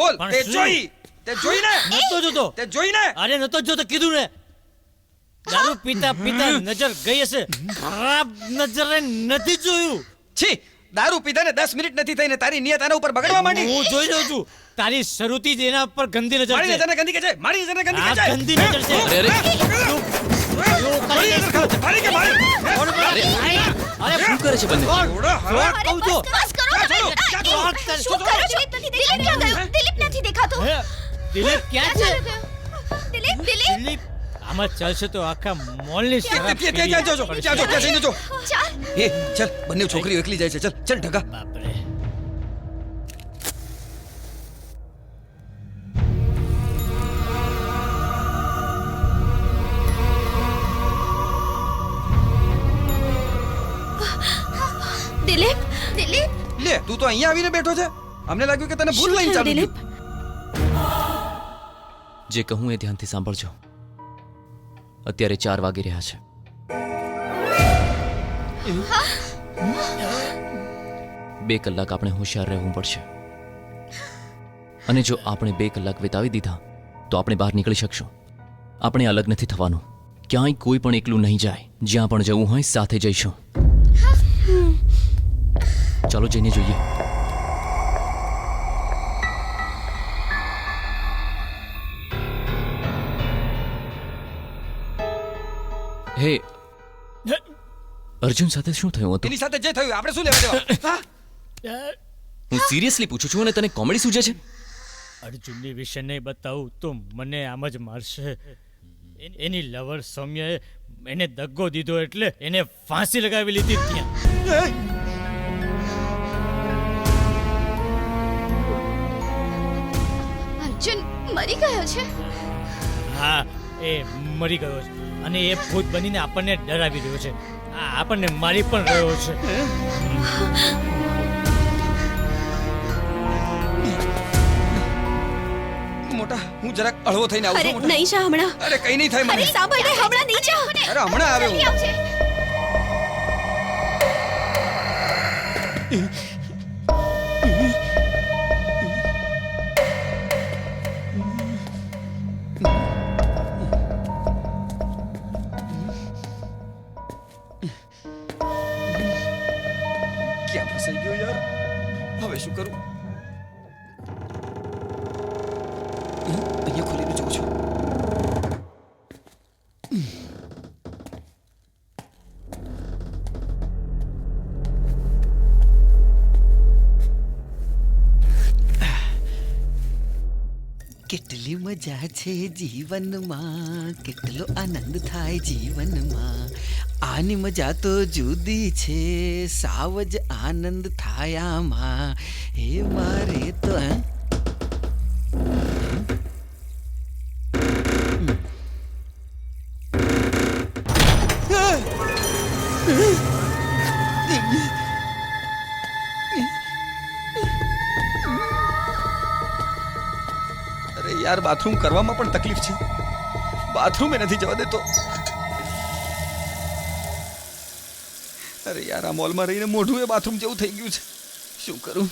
બોલ તે જોઈ તે જોઈ ને નતો જોતો. તે જોઈ ને અરે નતો જોતો કીધું ને. દારૂ પીતા પીતા નજર ગઈ હશે. ખરાબ નજરે નથી જોયું. છી દારૂ પીધાને 10 મિનિટ નથી થઈને તારી નિયત આના ઉપર બગડવા માંડી. હું જોઈ રહ્યો છું. તારી શરૂથી જ એના પર ગંદી નજર મારી છે. નજરને ગંદી કે છે? મારી નજરને ગંદી કે છે? ગંદી નજર છે. અરે અરે. મારી નજર. મારી. કે મારી? અરે શું કરે છે બંને? છોડો, હવે. કહું છું? એ, શું કરો છો? દિલીપ ક્યાં ગયો? દિલીપ નથી દેખાતો. દિલીપ ક્યાં છે? દિલીપ દિલીપ? આમાં ચાલશે તો આખા મોલની શરાબ ત્યાં ત્યાં જાજો પીવી ત્યાં જો જઈને જો. ચાલ. એ ચાલ બંને છોકરીઓ એકલી જાય છે. ચાલ ચાલ ઢગા. બાપરે. દિલીપ દિલીપ. લે તું તો અહીંયા આવીને બેઠો છે. અમને લાગ્યું કે તને ભૂલ લઈને ચાલુ દિલીપ? જે કહું એ ધ્યાનથી સાંભળજો. અત્યારે ચાર વાગી રહ્યા છે. બે કલાક આપણે હોશિયાર રહેવું પડશે. અને જો આપણે બે કલાક વિતાવી દીધા તો આપણે બહાર નીકળી શકશું. આપણે અલગ નથી થવાનું. ક્યાંય કોઈ પણ એકલું નહીં જાય. જ્યાં પણ જવું હોય સાથે જઈશું. ચાલો જઈને જોઈએ. હે અર્જુન સાથે શું થયું હતું? એની સાથે જે થયું આપણે શું લેવા દેવા હું સિરિયસલી પૂછું છું અને તને કોમેડી સૂજે છે? અર્જુનની વિશે નહીં બતાવું તો મને આમ જ મારશે. એની લવર સૌમ્યએ એને દગ્ગો દીધો એટલે એને ફાંસી લગાવી લીધી ત્યાં. મરી ગયો છે? હા એ મરી ગયો છે. અને એ ભૂત બનીને આપણને ડરાવી રહ્યો છે. આ આપણને મારી પણ રહ્યો છે. મોટા હું જરાક અળવો થઈને આવું છું મોટા. નહીં જા હમણાં. અરે કઈ નહીં થાય અરે સાંભળ ને હમણાં નહીં જા. અરે હમણાં આવે ફસાઈ ગયો યાર હવે શું કરું અહીંયા ખોલીને કેટલી મજા છે જીવનમાં, કેટલો આનંદ થાય જીવનમાં. આની મજા તો જુદી છે, સાવ જ આનંદ થાય આમાં. હે મારે તો અરે યાર બાથરૂમ કરવામાં પણ તકલીફ છે. બાથરૂમે નથી જવા દેતો. અરે યાર, આ મોલમાં રહીને મોઢું એ બાથરૂમ જેવું થઈ ગયું છે. શું કરું?